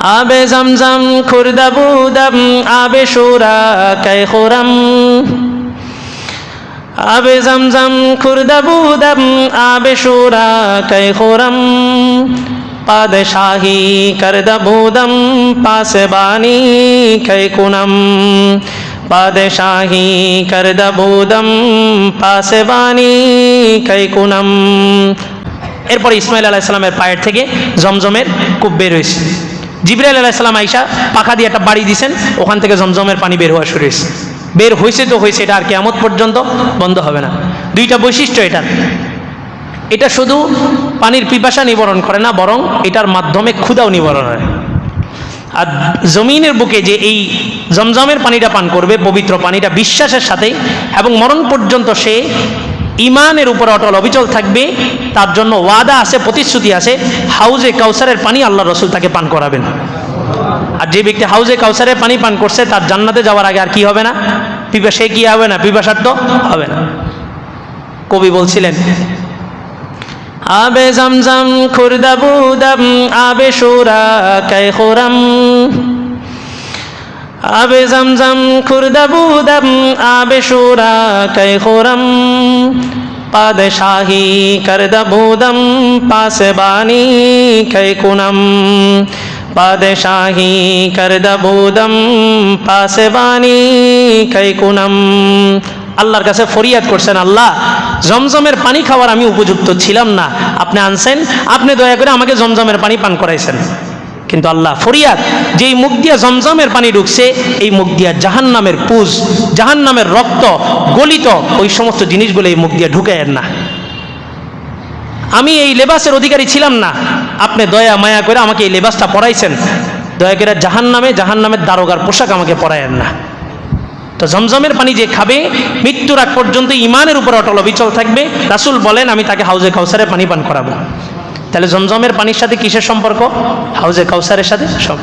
আবে জমজম খুরদাবুদম আবে সুরা কে খুরম। আবে জমজম খুরদাবুদম আবে সুরা কে খুরম। পাদশাহী করদবুদম পাসবানি কে কুনম। পাদশাহী করদবুদম পাসবানি কে কুনম। এরপর ইসমাইল আলাইসালামের পায়ের থেকে জমজমের কূপ বের হয়েছে। জিবরাইল আলাইসালাম আইসা পাখা দিয়ে একটা বাড়ি দিয়েছেন ওখান থেকে জমজমের পানি বের হওয়া শুরু হয়েছে। বের হয়েছে তো হয়েছে, এটা আর কেমত পর্যন্ত বন্ধ হবে না। দুইটা বৈশিষ্ট্য এটার। এটা শুধু পানির পিপাসা নিবারণ করে না, বরং এটার মাধ্যমে ক্ষুদাও নিবারণ হয়। আর জমিনের বুকে যে এই জমজমের পানিটা পান করবে, পবিত্র পানিটা বিশ্বাসের সাথে এবং মরণ পর্যন্ত সে ইমানের উপর অটল অবিচল থাকবে, তার জন্য ওয়াদা আছে, প্রতিশ্রুতি আছে, হাউজে কাউসারের পানি আল্লাহ রসুল তাকে পান করাবেন। আর যে ব্যক্তি হাউজে কাউসারের পানি পান করছে, তার জান্নাতে যাওয়ার আগে আর কি হবে না? পিপা সে কি হবে না? পিপাসার্থ হবে না। কবি বলছিলেন, আবে জমজম খুরদাবুদম আবে সুরা কে খুরম। আবে জমজম খুরদাবুদম আবে সুরা কে খুরম। পাদশাহী করদবুদম পাসবানি কে কুনম। পাদশাহী করদবুদম পাসবানি কে কুনম। আল্লাহর কাছে ফরিয়াদ করছেন, আল্লাহ, জমজমের পানি খাওয়ার আমি উপযুক্ত ছিলাম না। আপনি আনছেন, আপনি দয়া করে আমাকে জমজমের পানি পান করাইছেন। কিন্তু আল্লাহ ফরিয়াদ যে এই মুখ দিয়া জমজমের পানি ঢুকছে, এই মুখ দিয়া জাহান নামের পুজ জাহান নামের রক্ত গলিত, ওই সমস্ত জিনিসগুলো এই মুখ দিয়া ঢুকায়েন না। আমি এই লেবাসের অধিকারী ছিলাম না। আপনি দয়া, মায়া করে আমাকে এই লেবাসটা পরাইছেন দয়া করে জাহান নামে জাহান নামের দারোগার পোশাক আমাকে পরায়েন না। তো জমজমের পানি যে খাবে, মৃত্যুর আগ পর্যন্ত ইমানের উপর অটল অবিচল থাকবে। রাসুল বলেন, আমি তাকে হাউজে কাউসারে পানি পান করাবো। তাহলে জমজমের পানির সাথে কিসের সম্পর্ক? হাউজে কাউসারের সাথে সব।